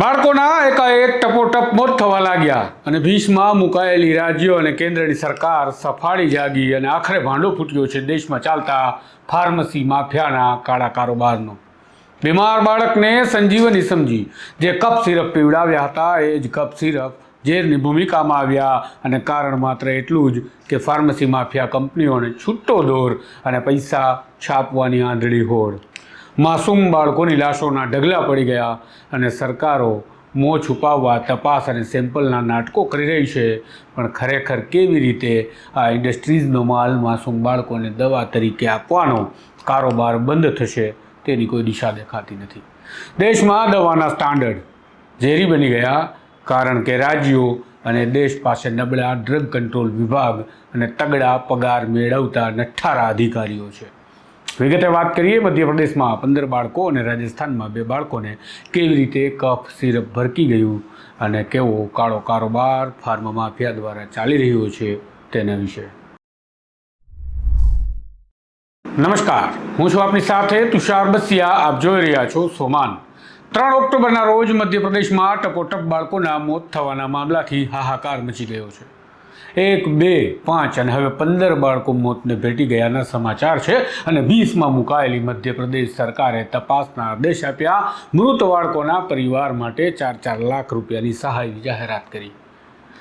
બાળકોના એકાએક ટપોટપ મોત થવા લાગ્યા અને ભીષમાં મુકાયેલી રાજ્યો અને કેન્દ્રની સરકાર સફાળી જાગી અને આખરે ભાંડો ફૂટ્યો છે. દેશમાં ચાલતા ફાર્મસી માફિયાના કાળા કારોબારનો. બીમાર બાળકને સંજીવની સમજી જે કપ સિરપ પીવડાવ્યા હતા એ જ કપ સિરપ ઝેરની ભૂમિકામાં આવ્યા અને કારણ માત્ર એટલું જ કે ફાર્મસી માફિયા કંપનીઓને છૂટો દોર અને પૈસા છાપવાની આંધળી હોડ. માસૂમ બાળકોની લાશોના ઢગલા પડી ગયા અને સરકારો મોં છુપાવવા, તપાસ અને સેમ્પલના નાટકો કરી રહી છે. પણ ખરેખર કેવી રીતે આ ઇન્ડસ્ટ્રીઝનો માલ માસૂમ બાળકોને દવા તરીકે આપવાનો કારોબાર બંધ થશે તેની કોઈ દિશા દેખાતી નથી. દેશમાં દવાના સ્ટાન્ડર્ડ ઝેરી બની ગયા કારણ કે રાજ્યો અને દેશ પાસે નબળા ડ્રગ કંટ્રોલ વિભાગ અને તગડા પગાર મેળવતા નઠ્ઠારા અધિકારીઓ છે. વિગતે વાત કરીએ, મધ્યપ્રદેશમાં પંદર બાળકો અને રાજસ્થાનમાં બે બાળકોને કેવી રીતે કફ, સિરપ ભરકી ગયું અને કેવો કાળો કારોબાર ફાર્મ માફિયા દ્વારા ચાલી રહ્યો છે તેના વિશે. નમસ્કાર, હું છું આપની સાથે તુષાર બસિયા. આપ જોઈ રહ્યા છો સોમાન. ત્રણ ઓક્ટોબરના રોજ મધ્યપ્રદેશમાં ટપોટપ બાળકોના મોત થવાના મામલાથી હાહાકાર મચી ગયો છે. એક, બે, પાંચ અને હવે પંદર બાળકો મોતને ભેટી ગયાના સમાચાર છે અને વીસમાં મુકાયેલી મધ્યપ્રદેશ સરકારે તપાસના આદેશ આપ્યા. મૃત બાળકોના પરિવાર માટે ચાર ચાર લાખ રૂપિયાની સહાયની જાહેરાત કરી.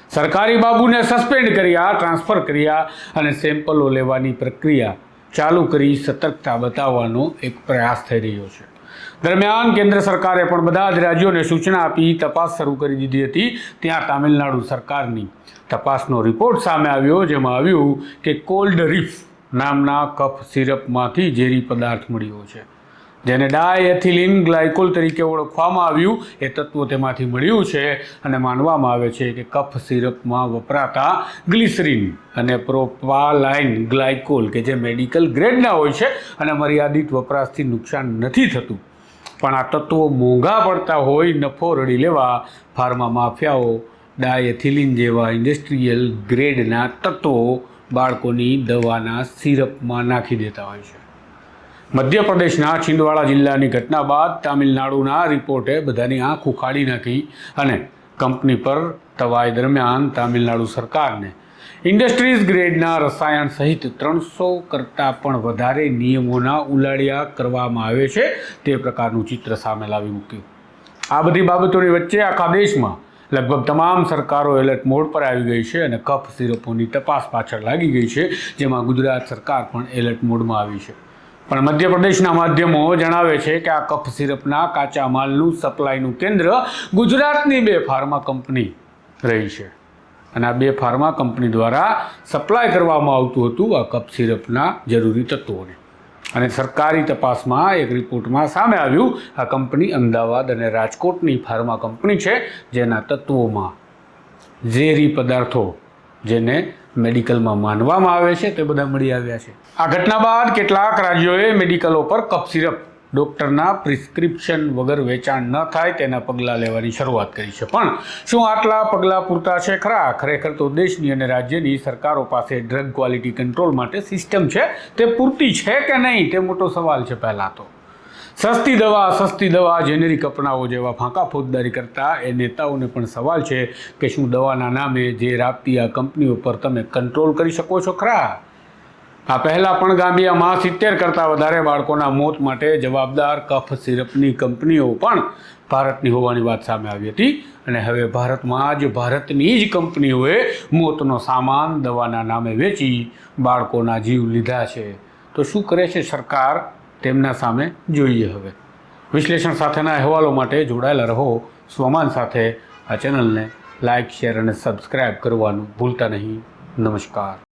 સરકારી બાબુને સસ્પેન્ડ કર્યા, ટ્રાન્સફર કર્યા અને સેમ્પલો લેવાની પ્રક્રિયા ચાલુ કરી સતર્કતા બતાવવાનો એક પ્રયાસ થઈ રહ્યો છે. દરમિયાન કેન્દ્ર સરકારે પણ બધા જ રાજ્યોને સૂચના આપી તપાસ શરૂ કરી દીધી હતી. ત્યાં તામિલનાડુ સરકારની તપાસનો રિપોર્ટ સામે આવ્યો, જેમાં આવ્યું કે કોલ્ડ રીફ નામના કફ સિરપમાંથી ઝેરી પદાર્થ મળ્યો છે. જેને ડાયએથિલિન ગ્લાયકોલ તરીકે ઓળખવામાં આવ્યું, એ તત્વ તેમાંથી મળ્યું છે અને માનવામાં આવે છે કે કફ સિરપમાં વપરાતા ગ્લિસરીન અને પ્રોપાલાઇન ગ્લાયકોલ, કે જે મેડિકલ ગ્રેડના હોય છે અને મર્યાદિત વપરાશથી નુકસાન નથી થતું. પણ આ તત્વો મોંઘા પડતા હોય, નફો રડી લેવા ફાર્મા માફિયાઓ ડાયએથિલિન જેવા ઇન્ડસ્ટ્રીયલ ગ્રેડના તત્વો બાળકોની દવાના સિરપમાં નાખી દેતા હોય છે. મધ્યપ્રદેશના છિંદવાડા જિલ્લાની ઘટના બાદ તામિલનાડુના રિપોર્ટે બધાની આંખ ઉખાડી નાખી અને કંપની પર તવાઈ દરમિયાન તામિલનાડુ સરકારને ઇન્ડસ્ટ્રીઝ ગ્રેડના રસાયણ સહિત ત્રણસો કરતાં પણ વધારે નિયમોના ઉલાડિયા કરવામાં આવે છે તે પ્રકારનું ચિત્ર સામે લાવી મૂક્યું. આ બધી બાબતોની વચ્ચે આખા દેશમાં લગભગ તમામ સરકારો એલર્ટ મોડ પર આવી ગઈ છે અને કફ સિરપોની તપાસ પાછળ લાગી ગઈ છે, જેમાં ગુજરાત સરકાર પણ એલર્ટ મોડમાં આવી છે. પણ મધ્યપ્રદેશના માધ્યમો જણાવે છે કે આ કફ સિરપના કાચા માલનું સપ્લાયનું કેન્દ્ર ગુજરાતની બે ફાર્મા કંપની રહી છે. અને આ બે ફાર્મા કંપની દ્વારા સપ્લાય કરવામાં આવતું હતું આ કફ સિરપના જરૂરી તત્વોને. અને સરકારી તપાસમાં એક રિપોર્ટમાં સામે આવ્યું, આ કંપની અમદાવાદ અને રાજકોટની ફાર્મા કંપની છે, જેના તત્વોમાં ઝેરી પદાર્થો જેને મેડિકલમાં માનવામાં આવે છે તે બધા મળી આવ્યા છે. આ ઘટના બાદ કેટલાક રાજ્યોએ મેડિકલો પર કફ સિરપ, ડૉક્ટરના પ્રિસ્ક્રિપ્શન વગર વેચાણ ન થાય તેના પગલાં લેવાની શરૂઆત કરી છે. પણ શું આટલા પગલાં પૂરતા છે ખરા? ખરેખર તો દેશની અને રાજ્યની સરકારો પાસે ડ્રગ ક્વોલિટી કંટ્રોલ માટે સિસ્ટમ છે. તે પૂરતી છે કે નહીં? તે મોટો સવાલ છે પહેલાં તો. સસ્તી દવા સસ્તી દવા, જેનેરિક અપનાવો જેવા ફાંકા ફોજદારી કરતા એ નેતાઓને પણ સવાલ છે કે શું દવાના નામે જે આપતી આ કંપનીઓ પર તમે કંટ્રોલ કરી શકો છો ખરા? આ પહેલાં પણ ગાંબિયામાં સિત્તેર કરતાં વધારે બાળકોના મોત માટે જવાબદાર કફ સિરપની કંપનીઓ પણ ભારતની હોવાની વાત સામે આવી હતી અને હવે ભારતમાં જ ભારતની જ કંપનીઓએ મોતનો સામાન દવાના નામે વેચી બાળકોના જીવ લીધા છે. તો શું કરે છે સરકાર? તેમના સામે જોઈએ હવે. વિશ્લેષણ સાથેના અહેવાલો માટે જોડાયેલા રહો. સ્વમાન સાથે આ ચેનલને લાઇક, શેર અને સબસ્ક્રાઈબ કરવાનું ભૂલતા નહીં. નમસ્કાર.